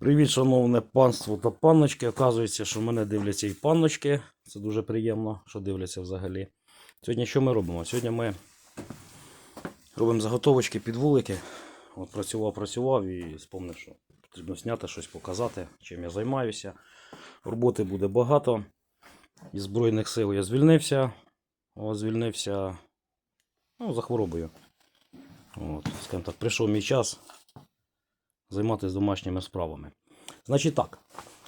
Привіт, шановне панство та панночки. Оказується, що мене дивляться і панночки. Це дуже приємно, що дивляться взагалі. Сьогодні що ми робимо? Сьогодні ми робимо заготовочки під вулики. От працював, працював і спомнив, що потрібно зняти щось, показати, чим я займаюся. Роботи буде багато. Із Збройних сил я звільнився. О, звільнився ну, за хворобою. От, скажімо так, прийшов мій час займатися домашніми справами. Значить так,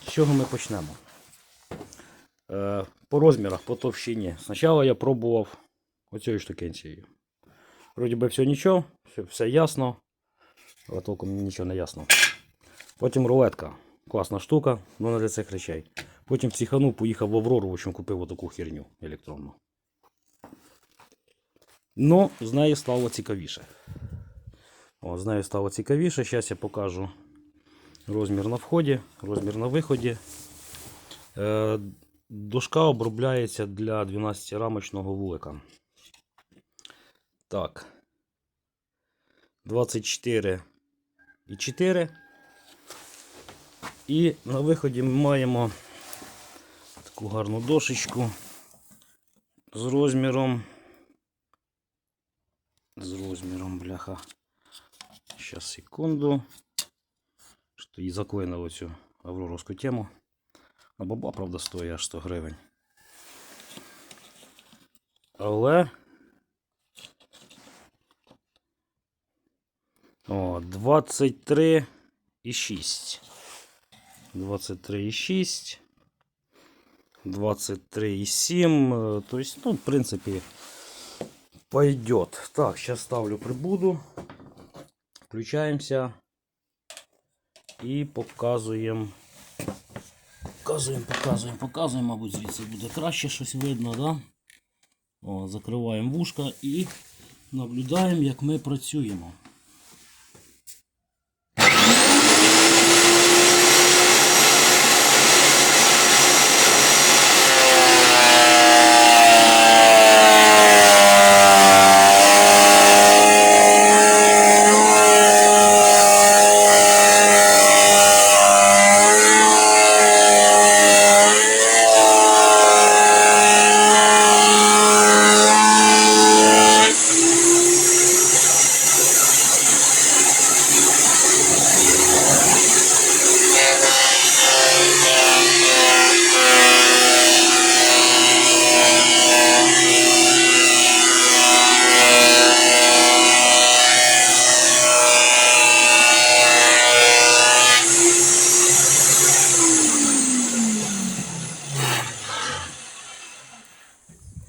з чого ми почнемо? Е, по розмірах, по товщині. Спочатку я пробував оцією штукенцією. Вроді би все нічого, все, все ясно, але толком нічого не ясно. Потім рулетка. Класна штука, але не для цих речей. Потім психанув, поїхав в Аврору, в общем, купив отаку херню електронну. Ну, з нею стало цікавіше. О, з нею стало цікавіше. Зараз я покажу розмір на вході, розмір на виході. Е, дошка обробляється для 12-рамочного вулика. Так. 24 і 4. І на виході ми маємо таку гарну дошечку з розміром. З розміром, бляха. Сейчас, секунду. І заклинило цю авроровську тему. А баба, правда, стоїть аж 100 гривень. Але. О, 23 і 6. 23 і 6. 23 7. Тобто, ну, в принципі, пойдет. Так, сейчас ставлю прибуду. Включаємося і показуємо. Показуємо, показуємо, показуємо, мабуть, звідси буде краще щось видно, да? О, закриваємо вушка і наблюдаємо, як ми працюємо.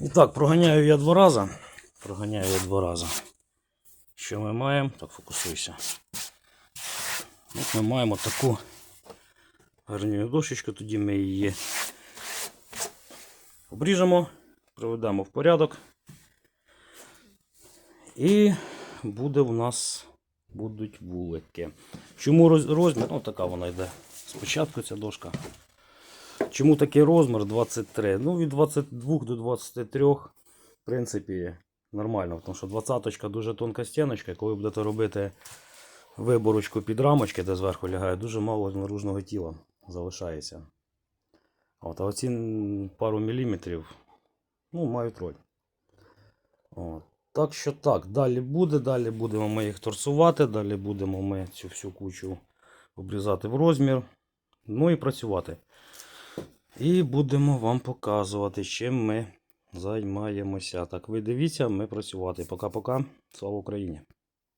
І так, проганяю я два рази. Проганяю я два рази. Що ми маємо? Так, фокусуйся. От ми маємо таку гарню дошечку, тоді ми її обріжемо, приведемо в порядок. І буде в нас будуть вулики. Чому розмір? Ну, така вона йде. Спочатку ця дошка. Чому такий розмір 23? Ну, від 22 до 23, в принципі, нормально. Тому що 20 дуже тонка стіночка, коли будете робити виборочку під рамочки, де зверху лягає, дуже мало наружного тіла залишається. От, а оці пару міліметрів ну, мають роль. От. Так що так, далі буде, далі будемо ми їх торсувати, далі будемо ми цю всю кучу обрізати в розмір. Ну і працювати. І будемо вам показувати, чим ми займаємося. Так, ви дивіться, ми працювати. Пока-пока. Слава Україні!